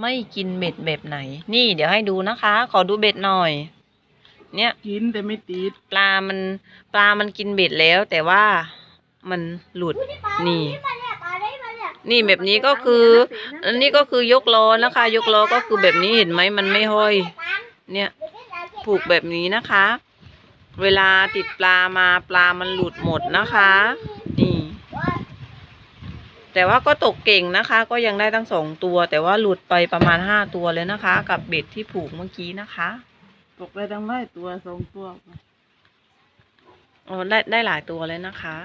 ไม่กินเบ็ดแบบไหน นี่เดี๋ยวให้ดูนะคะ ขอดูเบ็ดหน่อย เนี่ยกินแต่ไม่ติดปลามันปลามันกินเบ็ดแล้ว แต่ว่ามันหลุดนี่ นี่แบบนี้ก็คือ อันนี้ก็คือยกล้อนะคะ ยกล้อก็คือแบบนี้เห็นไหมมันไม่ห้อย เนี่ยผูกแบบนี้นะคะ เวลาติดปลามาปลามันหลุดหมดนะคะนี่ แต่ว่าก็ตกเก่งนะคะ ก็ยังได้ตั้งสองตัว แต่ว่าหลุดไปประมาณห้าตัวเลยนะคะ กับเบ็ดที่ผูกเมื่อกี้นะคะตกได้ทั้งได้ตัวสองตัวอ๋อได้ได้หลายตัวเลยนะคะ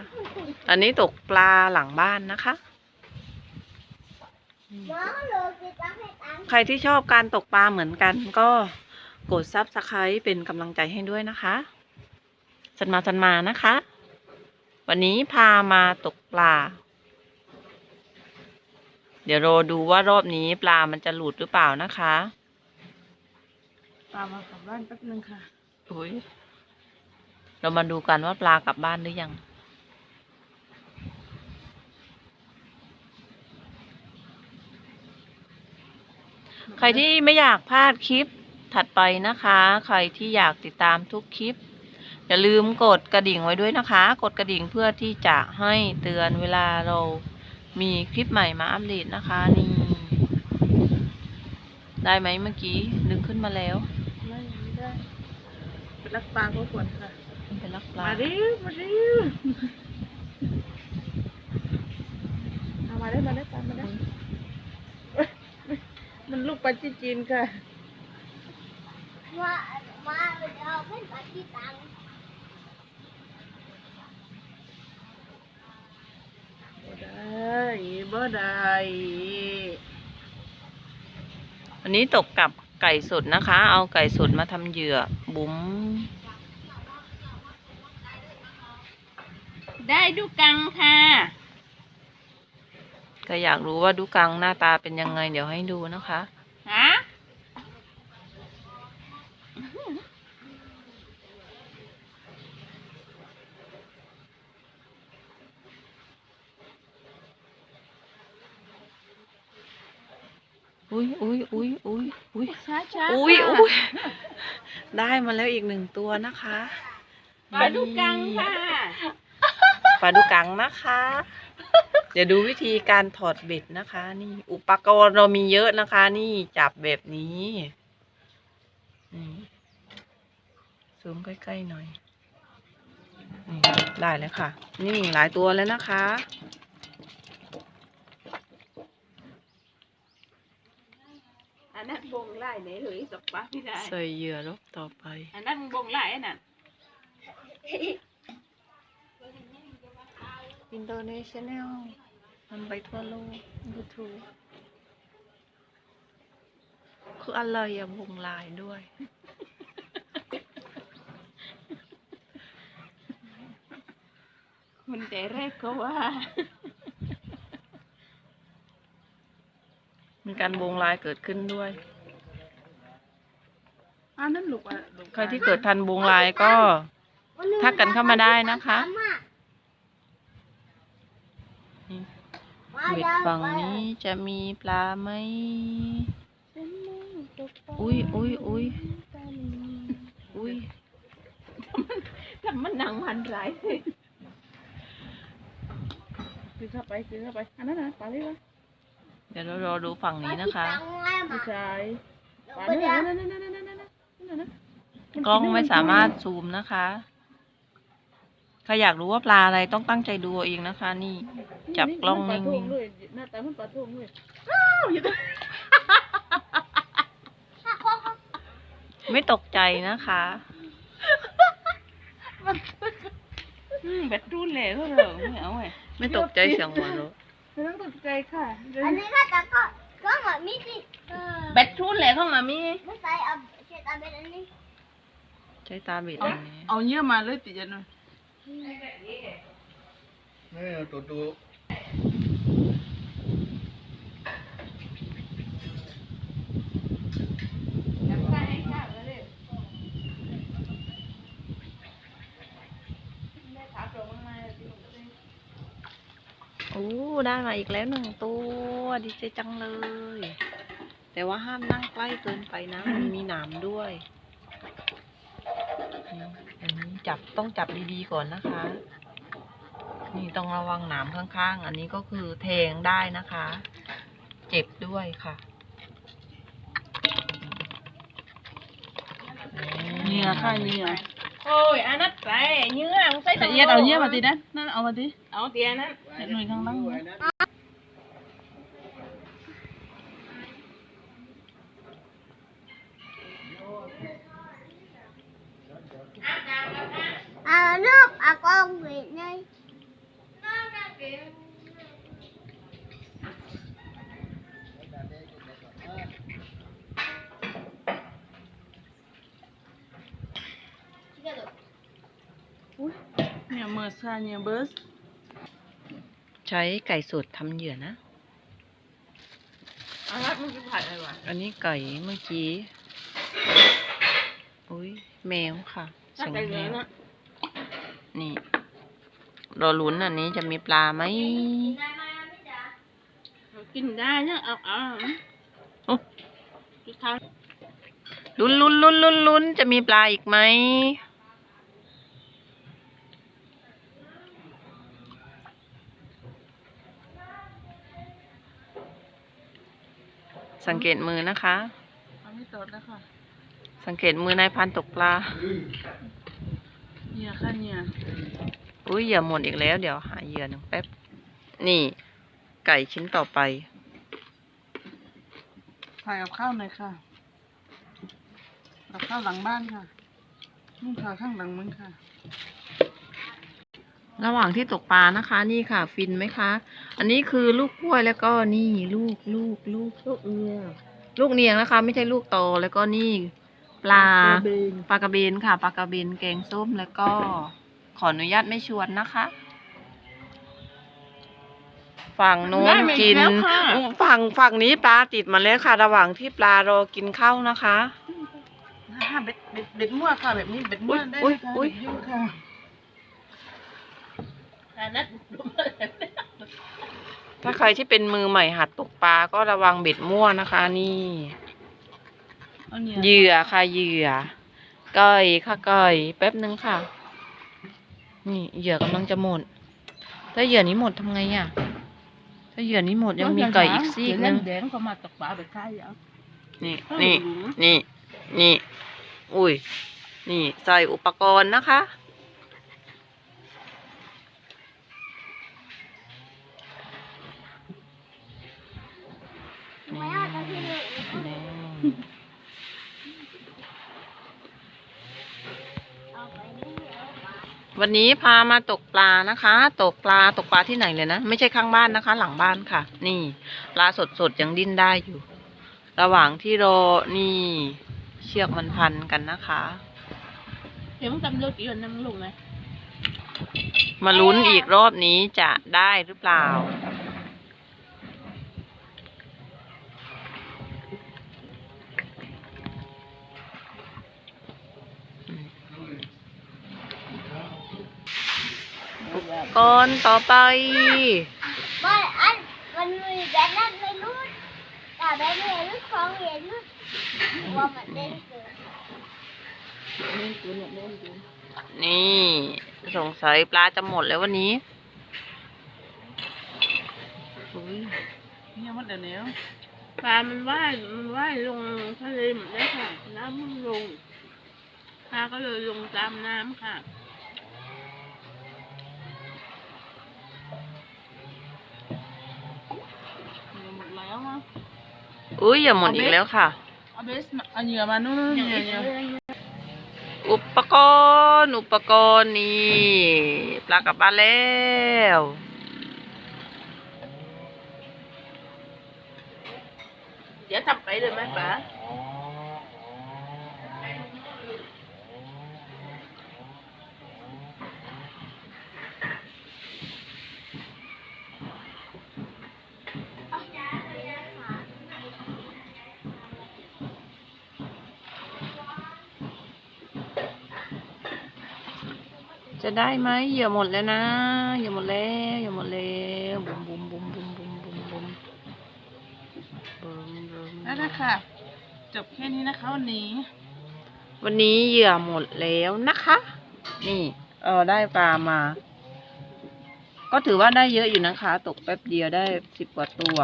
อันนี้ตกปลาหลังบ้านนะคะ ใครที่ชอบการตกปลาเหมือนกัน ก็กดซับสไครต์เป็นกำลังใจให้ด้วยนะคะสันมาสันมานะคะ วันนี้พามาตกปลา เดี๋ยวรอดูว่ารอบนี้ปลามันจะหลุดหรือเปล่านะคะตามมากลับบ้านแป๊บนึงค่ะอุ้ยเรามาดูกันว่าปลากลับบ้านหรือยัง ใครที่ไม่อยากพลาดคลิปถัดไปนะคะ ใครที่อยากติดตามทุกคลิป อย่าลืมกดกระดิ่งไว้ด้วยนะคะ กดกระดิ่งเพื่อที่จะให้เตือนเวลาเรา มีคลิปใหม่มาอัปเดตนะคะ นี่ ได้ไหมเมื่อกี้ดึงขึ้นมาแล้วไม่ไม่ได้เป็นรักปลาก็ควรค่ะเป็นลักปลามาดิมาดิเอามาได้มาได้ปลามาได้เอ้ยมันลูกปลาจีจีนค่ะมามาเอาเป็นปฏิตัง บ่ได้บ่ได้อันนี้ตกกับไก่สดนะคะ เอาไก่สดมาทำเหยื่อ บุ๋มได้ดูกังค่ะก็อยากรู้ว่าดูกังหน้าตาเป็นยังไง เดี๋ยวให้ดูนะคะฮะ อุ้ยอุ้ยอุ้ยอุ้ยอุ้ยช้าช้าอุ้ยอุ้ยได้มาแล้วอีกหนึ่งตัวนะคะปลาดูกังค่ะปลาดูกังนะคะ เดี๋ยวดูวิธีการถอดเบ็ดนะคะ นี่ อุปกรณ์เรามีเยอะนะคะ นี่จับแบบนี้นี่ซูมใกล้ๆหน่อยนี่ได้แล้วค่ะ นี่หลายตัวแล้วนะคะ อันนั้นบงไล่ไหนหรือตกปลาไม่ได้ใส่เหยื่อรอบต่อไป อันนั้นบงไล่อันนั้นอินโดนีเซียแนลมันไปทั่วโลกยูทูบคืออะไรอะวงลายด้วยมันแต่แรกก็ว่า มีการวงลายเกิดขึ้นด้วย อันนั้นลูกอะลูกใครที่เกิดทันวงลายก็ทักกันเข้ามาได้นะคะนี่เบ็ดฝั่งนี้จะมีปลาไหมอุ้ยอุ้ยอุ้ยอุ้ยทำมันหนังมันไรคือเข้าไปคือเข้าไปอันนั้นนะปลาเลยวะ เดี๋ยวเรารอดูฝั่งนี้นะคะไม่ใช่ปลาเนี่ยนั่นนั่นนั่นนั่นนั่นนั่นนั่นกล้องไม่สามารถซูมนะคะใครอยากรู้ว่าปลาอะไรต้องตั้งใจดูเอาเองนะคะ นี่ จับกล้องนิ่งๆๆเลยหน้าตามันปลาทุ่งเลยไม่ตกใจนะคะอืมแบบรุ่นเลยก็เหรอไม่เอาไงไม่ตกใจเสียงหัวเราะ ไม่ต้องตกใจค่ะอันนี้ก็แต่ก็ก็เหมือนมีสิเออแบตรุ่นเลยเข้ามามีไม่ใส่เอาเช็ดเอาเป็นอันนี้ใช้ตาเบ็ดเอาอันนี้เอาเยื่อมาเลยติดยันหน่อยนี่ตัวตัว โอ้ ได้มาอีกแล้วหนึ่งตัวดีใจจังเลย แต่ว่าห้ามนั่งใกล้เกินไปนะ มันมีหนามด้วยอืมอันนี้จับต้องจับดีๆก่อนนะคะ นี่ต้องระวังหนามข้างๆ อันนี้ก็คือแทงได้นะคะ เจ็บด้วยค่ะเหงื่อค่ะเหงื่อโอ้ยอันนั้นใส่เนื้อมึง Ôi, ăn nát trái, như ăn xây Thì Tại đầu nhớ mà tí đó, nó ở mà tí. Ở tí ăn á. Chạy nồi khăn lăng. À, nước à con về đây. Nó ra kìa. เนี่ยเมอร์ซาเนี่ยเบิร์สใช้ไก่สดทำเหยื่อนะ อันนั้นมันจะผัดอะไรวะอันนี้ไก่เมื่อกี้ อุ้ยแมวค่ะถ้าเสียงไก่เหแมลืองวนะนี่รอลุ้นอันนี้จะมีปลาไหม กินได้นะเอาเอาโอ้ทุกครั้งลุ้นลุ้นลุ้นลุ้นลุ้นจะมีปลาอีกไหม สังเกตมือนะคะ เอาไม่ตดแล้วค่ะ สังเกตมือนายพันตกปลา เหงื่อค่ะเหงื่ออุ้ยเหยื่อหมดอีกแล้ว เดี๋ยวหาเหยื่อหนึ่งแป๊บ นี่ ไก่ชิ้นต่อไป ถ่ายกับข้าวหน่อยค่ะ กับข้าวหลังบ้านค่ะนุ่งขาข้างหลังมึงค่ะ ระหว่างที่ตกปลานะคะ นี่ค่ะ ฟินไหมคะ อันนี้คือลูกกล้วยแล้วก็นี่ลูกลูกลูกลูกเนียงลูกเนียงนะคะ ไม่ใช่ลูกโตแล้วก็นี่ ปลาเบนปลากระเบนค่ะปลากระเบนแกงส้มแล้วก็ขออนุญาตไม่ชวนนะคะ ฝั่งโน้นกินฝั่งฝั่งนี้ปลาติดมาแล้วค่ะ ระหว่างที่ปลารอกินข้าวนะคะห้าเบ็ดเบ็ดเบ็ดมั่วค่ะแบบนี้เบ็ดมั่วได้อุ๊เลยยค่ะอุ๊ยเบ็ดยุ่งค่ะอันนั้น ถ้าใครที่เป็นมือใหม่หัดตกปลาก็ระวังเบ็ดมั่วนะคะ นี่เอาเนี่ยเหยื่อค่ะเหยื่อก้อยค่ะก้อยแป๊บนึงค่ะ นี่เหยื่อกำลังจะหมด ถ้าเหยื่อนี้หมดทำไงอะ ถ้าเหยื่อนี้หมดยังมีไก่อีกซีกนึงแดงเขามาตกปลาไปค่ายเอานี่นี่นี่นี่ อุ้ย นี่ใส่อุปกรณ์นะคะ วันนี้พามาตกปลานะคะ ตกปลาตกปลาที่ไหนเลยนะ ไม่ใช่ข้างบ้านนะคะ หลังบ้านค่ะ นี่ ปลาสดๆยังดิ้นได้อยู่ ระหว่างที่รอนี่เชือกมันพันกันนะคะ เดี๋ยวมึงจำเลือกกี่วันนั่งลงไหมมาลุ้นอีกรอบนี้จะได้หรือเปล่า ก่อนต่อไป Bơi anh Mình người bé anh lên luôn Cả bé này nước con về nước Qua mặt đen kìa นี่ สงสัยปลาจะหมดแล้ววันนี้อุ๊ยเนี่ยมันเดี๋ยวนี้ปลา มันว่าย มันว่ายลงทะเลหมดแล้วค่ะ น้ำมันลงปลาก็เลยลงตามน้ำค่ะ มดแล้วมั้งอุ้ยอย่าหมดอีกแล้วค่ะเอาเบสเอาเหยื่อมานู่นเหยื่อเหยื่ออุปกรณ์อุปกรณ์นี่ปลากลับบ้านแล้วเดี๋ยวทำไปเลยไหมป๋า จะได้ไหมเหยื่อหมดแล้วนะเหยื่อหมดแล้วเหยื่อหมดแล้วบุมบุมบุมบุมบุมบุมบุมบุมบุมไอ้นั่นแหละค่ะจบแค่นี้นะคะวันนี้ วันนี้เหยื่อหมดแล้วนะคะ นี่เออได้ปลามา ก็ถือว่าได้เยอะอยู่นะคะ ตกแป๊บเดียวได้สิบกว่าตัว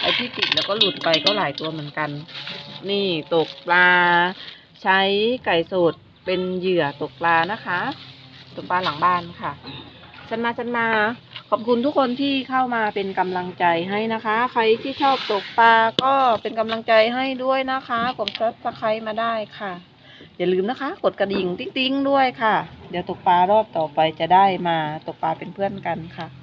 ไอ้ที่ติดแล้วก็หลุดไปก็หลายตัวเหมือนกัน นี่ตกปลา ใช้ไก่สดเป็นเหยื่อตกปลานะคะ ตกปลาหลังบ้านค่ะฉันมาฉันมา ขอบคุณทุกคนที่เข้ามาเป็นกำลังใจให้นะคะ ใครที่ชอบตกปลาก็เป็นกำลังใจให้ด้วยนะคะกดซับสไครต์มาได้ค่ะ อย่าลืมนะคะ กดกระดิ่งติ๊งๆด้วยค่ะ เดี๋ยวตกปลารอบต่อไปจะได้มาตกปลาเป็นเพื่อนกันค่ะ